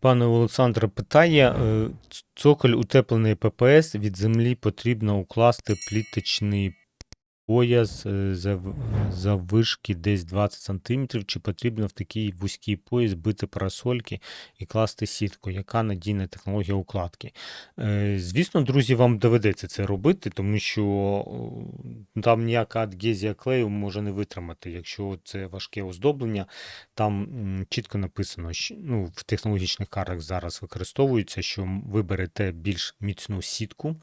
Пане Олександре питає, е, цоколь утеплений ППС від землі потрібно укласти пліточний пояс е, зав- заввишки десь 20 см, чи потрібно в такий вузький пояс бити парасольки і класти сітку? Яка надійна технологія укладки? Е, Звісно, друзі, вам доведеться це робити, тому що там ніяка адгезія клею може не витримати. Якщо це важке оздоблення, там чітко написано, що ну, в технологічних картах зараз використовується, що ви берете більш міцну сітку,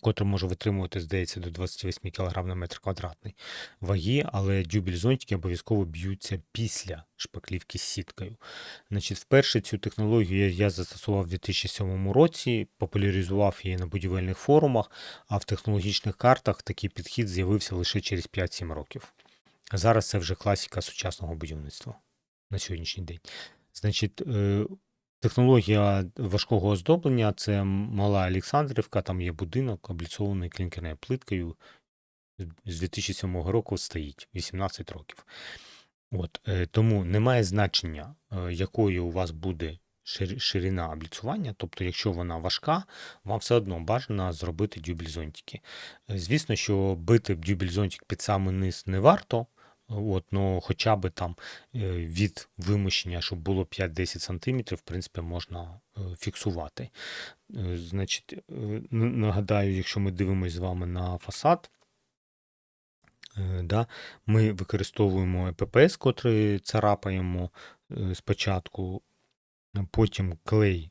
котра може витримувати, здається, до 28 кг на метр квадратний ваги, але дюбель зонтики обов'язково б'ються після шпаклівки з сіткою. Значить, вперше цю технологію я- застосував у 2007 році, популяризував її на будівельних форумах, а в технологічних картах такий підхід з'явився лише через 5-7 років. Зараз це вже класика сучасного будівництва на сьогоднішній день. Значить, е, технологія важкого оздоблення це мала Олександрівка, там є будинок, обліцований клінкерною плиткою. З 2007 року стоїть 18 років. От, е, тому немає значення, е, якою у вас буде ширина обліцування. Тобто, якщо вона важка, вам все одно бажано зробити дюбель-зонтики. Е, Звісно, що бити дюбель-зонтик під самий низ не варто. От, ну, хоча б там е, від вимощення, щоб було 5-10 см, в принципі, можна е, фіксувати. Е, Значить, нагадаю, якщо ми дивимося з вами на фасад, да, ми використовуємо ППС, котрий царапаємо спочатку, потім клей,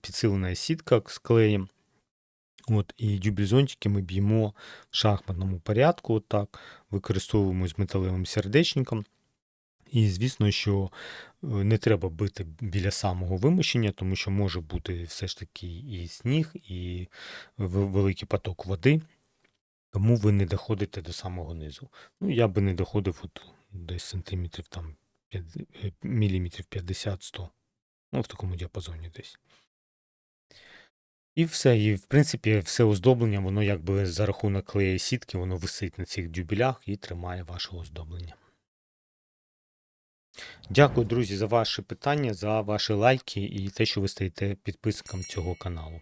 підсилена сітка з клеєм. От, і дюбельзонтики ми б'ємо в шахматному порядку, так, використовуємо з металевим сердечником. І звісно, що е, не треба бити біля самого вимощення, тому що може бути все ж таки і сніг, і великий поток води, тому ви не доходите до самого низу. Ну, я би не доходив от десь сантиметрів там е, міліметрів 50-100. Ну, в такому діапазоні десь. І все. І, в принципі, все оздоблення, воно якби за рахунок клея сітки, воно висить на цих дюбелях і тримає ваше оздоблення. Дякую, друзі, за ваші питання, за ваші лайки і те, що ви стаєте підписником цього каналу.